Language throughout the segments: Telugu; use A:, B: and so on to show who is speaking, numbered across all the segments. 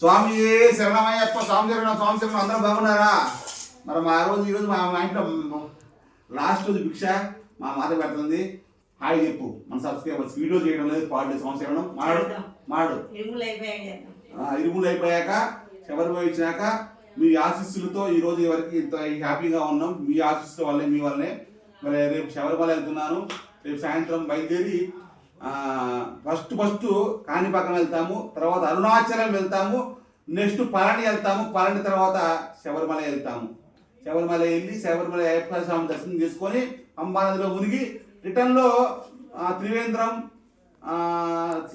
A: స్వామి శరణమయ్యప్ప స్వామి శరణం స్వామి శరణం అందరూ బాగున్నారా? మరి మా రోజు ఈరోజు మా మా ఇంట్లో లాస్ట్ రోజు భిక్ష మా మాత పెడుతుంది. హాయ్ చెప్పు. మన సబ్స్క్రైబర్స్ వీడియో చేయడం లేదు పాడు స్వామి శరణం. మాడు మాడు.
B: ఇరుములు అయిపోయాక చివరి
A: పోయి ఇరుములు అయిపోయాక మీ ఆశీస్సులతో ఈ రోజు వరకు ఇంత హ్యాపీగా ఉన్నాం. మీ ఆశీస్సుల వల్లే మీ వల్లనే. మరి రేపు శబరిమల వెళ్తున్నాను. రేపు సాయంత్రం బయలుదేరి ఫస్ట్ ఫస్ట్ కాణిపాకం వెళ్తాము తర్వాత అరుణాచలం వెళ్తాము నెక్స్ట్ పళని వెళ్తాము పళని తర్వాత శబరిమల వెళ్తాము. శబరిమల వెళ్ళి శబరిమల అయ్యప్ప స్వామి దర్శనం చేసుకొని అంబానదిలో మునిగి రిటర్న్లో త్రివేంద్రం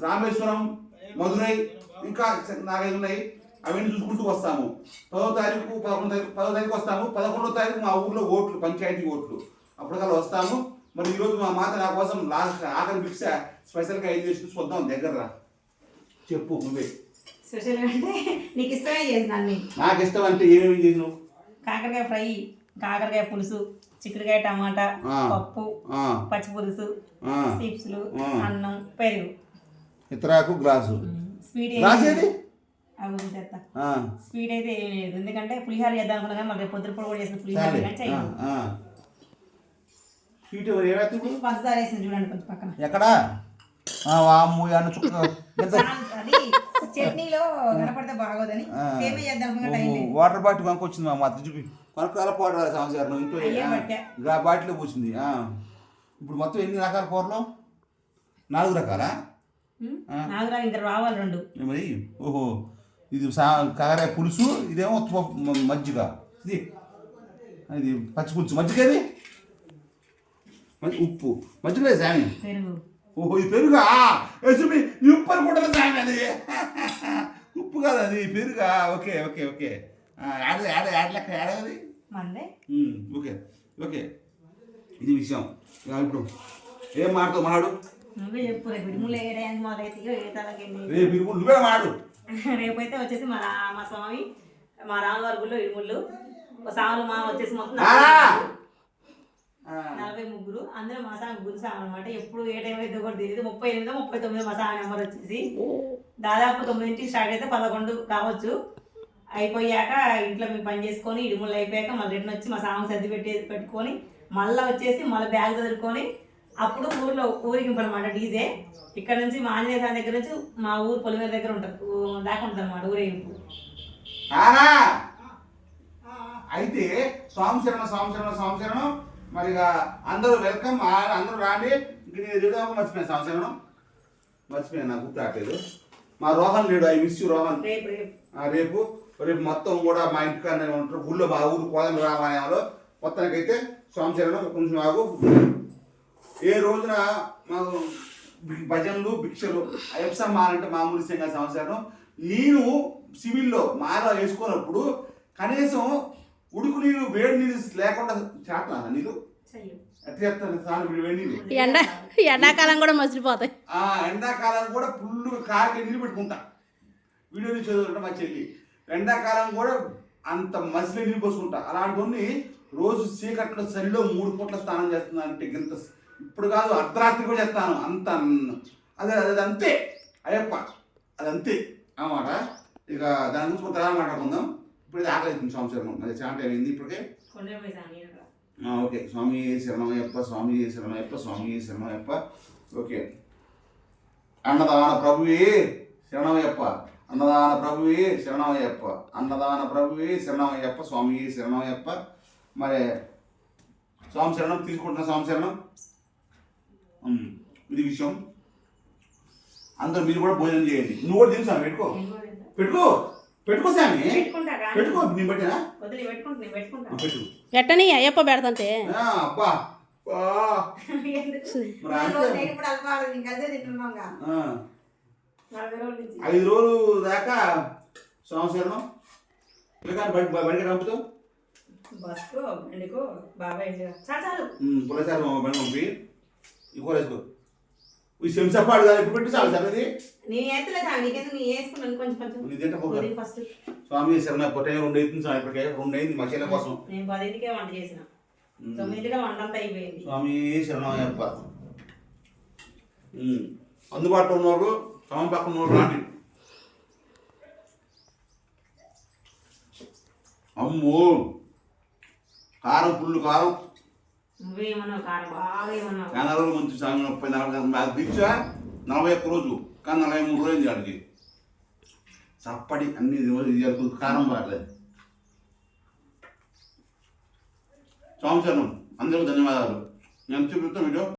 A: రామేశ్వరం మధురై ఇంకా నాలుగైదు ఉన్నాయి అవన్నీ చూసుకుంటూ వస్తాము. పదో తారీఖు పదకొండు తారీఖు పదో తారీఖు వస్తాము. పదకొండో తారీఖు మా ఊర్లో ఓట్లు పంచాయతీ ఓట్లు. అప్పటికల్లా వస్తాము. మరి ఈరోజు మా మాత నా కోసం లాస్ట్ ఆఖరి భిక్ష స్పెషల్గా ఏం చేసి చూద్దాం దగ్గర. చెప్పు నువ్వే.
B: స్పెషల్ అంటే నీకు ఇష్టమే
A: నాకు ఇష్టం అంటే ఏమేమి చేసినావు?
B: కాకరకాయ ఫ్రై కాకరకాయ పులుసు చిక్కుడుకాయ టమాటా. పప్పు పచ్చి పులుసు. చిప్స్లు. అన్నం పెరుగు.
A: ఇతరాకు గ్లాసు.
B: స్వీట్
A: ఏది?
B: అవి చేస్తా
A: ఆ,
B: స్వీట్ అయితే ఏమీ లేదు. ఎందుకంటే పులిహార చేద్దాం అనుకున్నా కానీ మళ్ళీ పొద్దున కూడా చేసిన పులిహార కానీ.
A: స్వీట్ ఎవరు ఏమైతే ఇప్పుడు
B: పంచదార వేసింది చూడండి కొంచెం పక్కన.
A: ఎక్కడా? అన్న చుక్క
B: చట్నీలో కనపడితే బాగోదని
A: వాటర్ బాటిల్ కొనుక్కొచ్చింది మా మధ్య చూపి. కొనుక్కోవాల పౌడర్ సంవత్సరం ఇంట్లో బాటిల్లో పూసింది ఆ. ఇప్పుడు మొత్తం ఎన్ని రకాల కూరలు? నాలుగు రకాలా?
B: ఇంత రావాలి రెండు.
A: మరి? ఓహో ఇది కాకరాయ పులుసు ఇదేమో మజ్జిగ. ఇది ఇది పచ్చి పులుసు. మజ్జిగ ఉప్పు. సామి
B: పెరుగు.
A: ఓహో ఇది పెరుగా? ఎసుమి ఈ ఉప్పు అనుకుంటుంది సామి అది. ఉప్పు కాదు అది పెరుగా. Okay okay okay. యాడ యాడ యాడ లెక్క యాడ అది?
B: మందే
A: ఉమ్, ఓకే ఓకే. ఇది విషయం. ఇప్పుడు ఏం మాడతావు మాడు?
B: నువ్వే చెప్పు రేపు ఇడుములు వేయడానికి మొదలైతే
A: నువ్వే మాడు.
B: రేపైతే వచ్చేసి మా మా స్వామి మా రామవారి గుళ్ళో ఇడుముళ్ళు సాములు మా వచ్చేసి మొత్తం! నలభై ముగ్గురు. అందులో మా సామి గురు సామి అనమాట ఎప్పుడు ఏ టైం అయితే కూడా తెలియదు ముప్పై ఎనిమిదో ముప్పై తొమ్మిదో మా సామి నెంబర్ వచ్చేసి దాదాపు తొమ్మిదింటికి స్టార్ట్ అయితే పదకొండు కావచ్చు. అయిపోయాక ఇంట్లో మేము పని చేసుకొని ఇడుములు అయిపోయాక మళ్ళీ రిటర్న్ వచ్చి మా సాంగ్ సర్ది పెట్టి పెట్టుకొని మళ్ళీ వచ్చేసి మళ్ళీ బ్యాగ్ చదువుకొని అప్పుడు ఊర్లో ఊరికి అనమాట డీజే. ఇక్కడ నుంచి మా ఆంజనేయ దగ్గర నుంచి మా ఊరు పొలిమేర దగ్గర ఉంటుంది. దాకా ఉంటుంది అనమాట ఊరేగింపు
A: అయితే స్వామి శరణ స్వామి శరణ స్వామి శరణం మరి అందరూ వెల్కమ్ అందరూ రాండి. ఇంక నేను చూద్దాం మర్చిపోయాను స్వామి శరణం మర్చిపోయాను నాకు గుర్తు రావట్లేదు మా రోహన్ లేడు ఐ మిస్ యూ రోహన్.
B: రేపు రేపు.
A: మొత్తం కూడా మా ఇంటికాడనే ఉంటారు. గుళ్ళో మా ఊరు కోదం రామాయణంలో. మొత్తానికైతే స్వామి శరణం కొంచెం ఆగు. ఏ రోజున మాకు భజనలు భిక్షలు అయ్యప్ప మాలంటే మామూలు సంఘ సంవత్సరం నేను సివిల్లో మాల వేసుకున్నప్పుడు కనీసం ఉడుకు నీళ్ళు వేడి నీళ్ళు లేకుండా చేస్తాను నీళ్ళు
C: ఎండ ఎండాకాలం కూడా మసిలిపోతాయి.
A: ఆ ఎండాకాలం కూడా ఫుల్గా కాకి నీళ్ళు పెట్టుకుంటా. వీడియో చదువుకుంటా మా చెల్లి. ఎండాకాలం కూడా అంత మసిలి నీళ్ళు పోసుకుంటా. అలాంటివన్నీ రోజు చీకట్లో చలిలో మూడు పూట్ల స్నానం చేస్తున్నాను అంటే ఇంత ఇప్పుడు కాదు అర్ధరాత్రి కూడా చేస్తాను. అంత అదే అది అంతే అయ్యప్ప అది అంతే అన్నమాట. ఇక దాని గురించి కొంత మాట్లాడుకుందాం? ఇప్పుడు ఇది ఆకలి అవుతుంది సంవత్సరం అది చాలా టైం అయింది ఇప్పటికే? ఓకే. స్వామి శరణమయ్యప్ప స్వామి శరణమయ్యప్ప స్వామి శరణమయ్యప్ప. ఓకే. అన్నదాన ప్రభువే శరణమయ్యప్ప. అన్నదాన ప్రభువే శరణమయ్యప్ప. అన్నదాన ప్రభువే శరణమయ్యప్ప స్వామి శరణమయ్యప్ప. మరి స్వామి శరణం తీసుకుంటున్నా స్వామి శరణం? ఇది విషయం. అందరూ మీరు కూడా భోజనం చేయండి. నువ్వు కూడా తిను స్వామి పెట్టుకో. పెట్టుకో. పెట్టుకో
C: ఎట్టని? అయ్యప్ప పెడతంటే.
A: అబ్బా. ఐదు రోజులు దాకా సంవత్సరం. ఇంకా బడి బడికి పంపుతావు?
B: బస్కో బండికో బాబాయ్. చాలు చాలు.
A: పులసారి బండి పంపి. ఈ కూర వేసుకో ఈ శంసపాడు ఇప్పుడు పెట్టి చాలు సార్ ఇది
B: నేను ఎత్తలే సార్ నీకెందుకు? నేను వేసుకున్నాను కొంచెం కొంచెం.
A: నీ తింటే పోగా.
B: వదిలి ఫస్ట్
A: స్వామి శరణ పొట్టే రెండు అవుతుంది స్వామి ఇప్పటికే రెండు అయింది మా చెల్లె కోసం.
B: నేను పదింటికే వంట చేసిన.
A: ఉమ్.
B: తొమ్మిదింటికే వంట అంతా అయిపోయింది.
A: స్వామి శరణమయ్యప్ప ఉమ్. అందుబాటులో ఉన్నవాళ్ళు స్వామి పక్కన ఉన్నవాళ్ళు రాండి. అమ్మో! కారం పుల్లు కారం. చాలా రోజులు మంచి సాగు ముప్పై నలభై దీక్ష నలభై ఒక్క రోజు కానీ నలభై మూడు రోజులు ఆడికి. చప్పటి అన్ని రోజులు కారం పడలేదు సంవత్సరం అందరూ ధన్యవాదాలు. నేను చూపిస్తాను వీడియో.